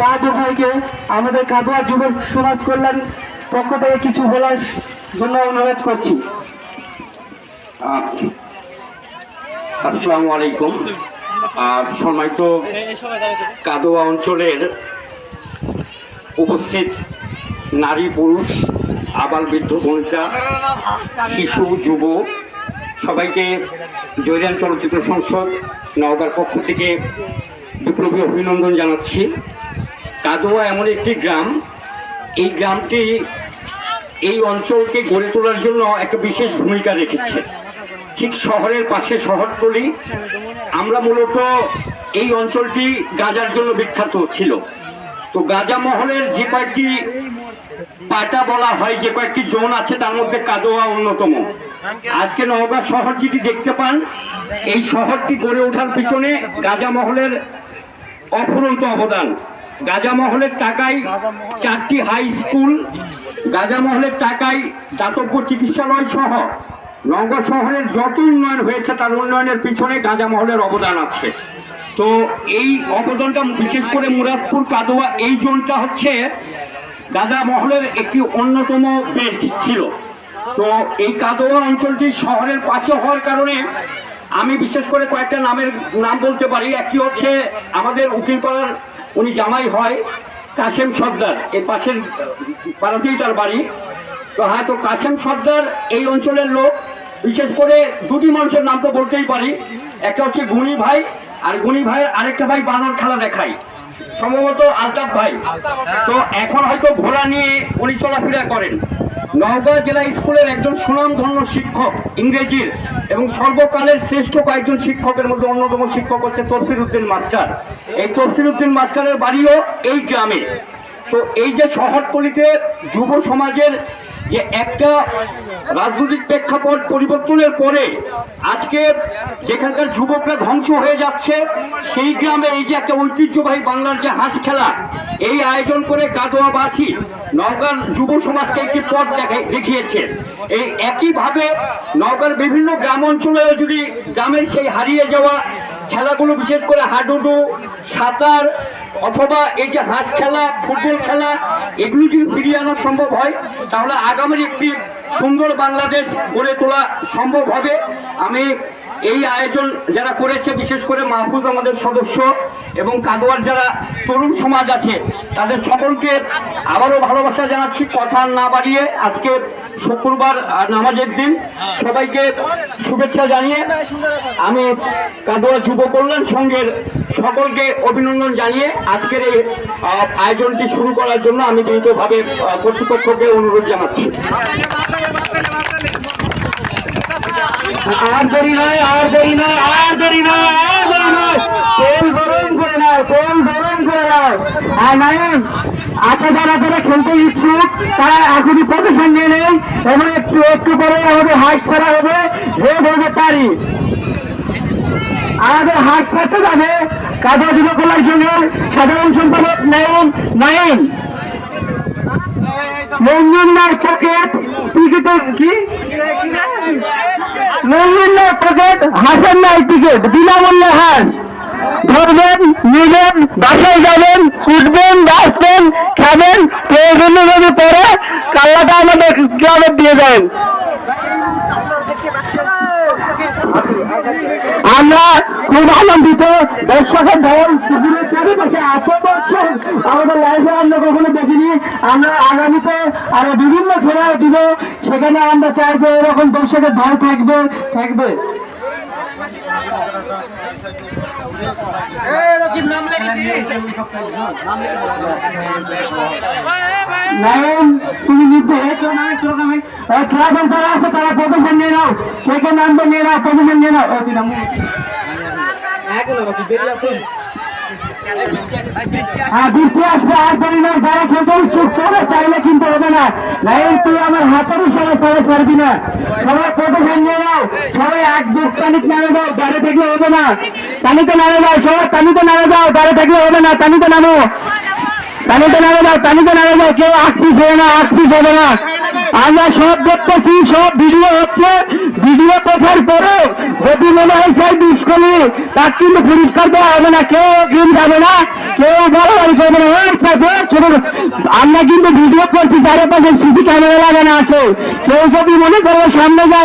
বাহাদুর ভাইকে আমাদের কাটোয়া যুব সমাজ কল্যাণ পক্ষ থেকে কিছু বলার জন্য অনুরোধ করছি। আচ্ছা। আসসালামু আলাইকুম। আর সম্মানিত কাদোয়া অঞ্চলের উপস্থিত নারী পুরুষ, আবাল বৃদ্ধ বনিতা, শিশু, যুব, সবাইকে জয়রান চলচ্চিত্র সংসদ নওগাঁর পক্ষ থেকে বিপ্লবী অভিনন্দন জানাচ্ছি। কাদোয়া এমন একটি গ্রাম। এই গ্রামটি এই অঞ্চলকে গড়ে তোলার জন্য একটা বিশেষ ভূমিকা রেখেছে। ঠিক শহরের পাশে শহরতলি। আমরা মূলত এই অঞ্চলটি গাঁজার জন্য বিখ্যাত ছিল। তো গাঁজা মহলের যে কয়েকটি পাটা বলা হয়, যে কয়েকটি জোন আছে, তার মধ্যে কাদোয়া অন্যতম। আজকে নওগাঁ শহর যদি দেখতে পান, এই শহরটি গড়ে ওঠার পিছনে গাঁজা মহলের অফুরন্ত অবদান। গাজা মহলের টাকায় চারটি হাই স্কুল গাজা মহলের টাকায় দাতব্য চিকিৎসালয় সহ নওগাঁ শহরের যত উন্নয়ন হয়েছে, তার উন্নয়নের পিছনে গাজা মহলের অবদান আছে। তো এই অবদানটা বিশেষ করে মুরাদপুর কাদোয়া, এই জোনটা হচ্ছে গাজা মহলের একটি অন্যতম বেল্ট ছিল। তো এই কাদোয়া অঞ্চলটি শহরের পাশে হওয়ার কারণে আমি বিশেষ করে কয়েকটা নামের নাম বলতে পারি। একটি হচ্ছে আমাদের উকিলপাড়ার উনি জামাই হয় কাশেম সর্দার এই পাশের পাড়াতেই তার বাড়ি। তো হ্যাঁ তো কাশেম সর্দার এই অঞ্চলের লোক, বিশেষ করে দুটি মানুষের নাম তো বলতেই পারি। একটা হচ্ছে গুণী ভাই, আর গুণী ভাইয়ের আরেকটা ভাই বানর খেলা দেখায়, সম্ভবত আলতাফ ভাই। তো এখন হয়তো ঘোড়া নিয়ে উনি চলাফেরা করেন। নওগাঁ জেলা স্কুলের একজন সুনামধন্য শিক্ষক ইংরেজির এবং সর্বকালের শ্রেষ্ঠ কয়েকজন শিক্ষকের মধ্যে অন্যতম শিক্ষক হচ্ছে তফসির উদ্দিন মাস্টার। এই তফসির উদ্দিন মাস্টারের বাড়িও এই গ্রামে। তো এই যে শহরতলিতে যুব সমাজের যে একটা রাজনৈতিক প্রেক্ষাপট পরিবর্তনের পরে আজকে যেখানকার যুবকরা ধ্বংস হয়ে যাচ্ছে, সেই গ্রামে এই যে একটা ঐতিহ্যবাহী বাংলার যে হাঁস খেলা এই আয়োজন করে কাদোয়াবাসী নওগাঁর যুব সমাজকে একটি পথ দেখিয়েছে। এই একইভাবে নওগাঁর বিভিন্ন গ্রাম অঞ্চলেও যদি গ্রামের সেই হারিয়ে যাওয়া খেলাগুলো, বিশেষ করে হাডুডু, সাঁতার অথবা এই যে হাঁস খেলা, ফুটবল খেলা, এগুলো যদি ফিরিয়ে আনা সম্ভব হয়, তাহলে আগামীর একটি সুন্দর বাংলাদেশ গড়ে তোলা সম্ভব হবে। আমি এই আয়োজন যারা করেছে বিশেষ করে মাহফুজ আমাদের সদস্য এবং কাদোয়ার যারা তরুণ সমাজ আছে তাদের সকলকে আবারও ভালোবাসা জানাচ্ছি। কথা না বাড়িয়ে আজকে শুক্রবার নামাজের দিন সবাইকে শুভেচ্ছা জানিয়ে আমি কাদোয়া যুব কল্যাণ সংঘের সকলকে অভিনন্দন জানিয়ে আজকের এই আয়োজনটি শুরু করার জন্য আমি আহ, কর্তৃপক্ষকে অনুরোধ জানাচ্ছি। আর দেরি নয় আর দেরি নয় আর দেরি নয় আর দেরি নয় তেল গরম করে নাও, তেল গরম করে নাও। আর আছে যারা যারা খেলতে ইচ্ছুক, তারা এখনই নিয়ে নেই এবং একটু একটু পরে আমাদের হাঁস ছাড়া হবে, যে বলবে তারই। আমাদের হাঁস যাবে কাজা যুব কল্যাণ সাধারণ সম্পাদক নাইন নাইন মঞ্জুরনার পকেট টিকিটের কি? মঞ্জুরনার পকেট হাসান নাই টিকিট বিনামূল্যে হাঁস। ধরবেন, নিবেন, বাসায় যাবেন, উঠবেন, বাঁচবেন, খাবেন, প্রয়োজনে যদি পরে কাল্লাটা আমাদের ক্লাবে দিয়ে দেন। আমরা খুব আনন্দিত, দর্শকের ঢল পুকুরের চারিপাশে এত দর্শক। আমাদের লাইফে আমরা কখনো দেখিনি। আমরা আগামীতে আরও বিভিন্ন খেলা দিব। সেখানে আমরা চাই যে এরকম দর্শকের ঢল থাকবে থাকবে। তুমি নিতে হয়েছো না? ক্লাবের যারা আছে তারা প্রদর্শন নিয়ে নাও। কে কে নামবে নিয়ে নাও প্রদর্শন নিয়ে নাও। হ্যাঁ বৃষ্টি আসবে, আর দেরি না, যারা খেলতে ইচ্ছুক সবাই চাইলে কিন্তু হবে না। লাইন তুই আমার হাতের ইশারা সবাই ছাড়বি না। সবাই প্রদর্শন নিয়ে নাও, সবাই এক বুক পানিতে নামে দাও বাইরে থাকলে হবে না। পানিতে নামে দাও সবাই পানিতে নামে দাও বাইরে থাকলে হবে না, পানিতে নামো। পানিতে নামে দাও পানিতে নামে দাও কেউ আসছিস হবে না আসছিস হবে না। আমরা সব দেখতেছি, সব ভিডিও হচ্ছে, ভিডিও দেখার পরে যদি মনে হয় সেই দুষ্কর্মী, তার কিন্তু পুরস্কার দেওয়া হবে না। কেউ গ্রিন যাবে না, কেউ বাড়াবাড়ি করবে না। ছোট, আমরা কিন্তু ভিডিও করছি, চারিপাশে সিসি ক্যামেরা লাগানো আছে। কেউ যদি মনে করো সামনে যায়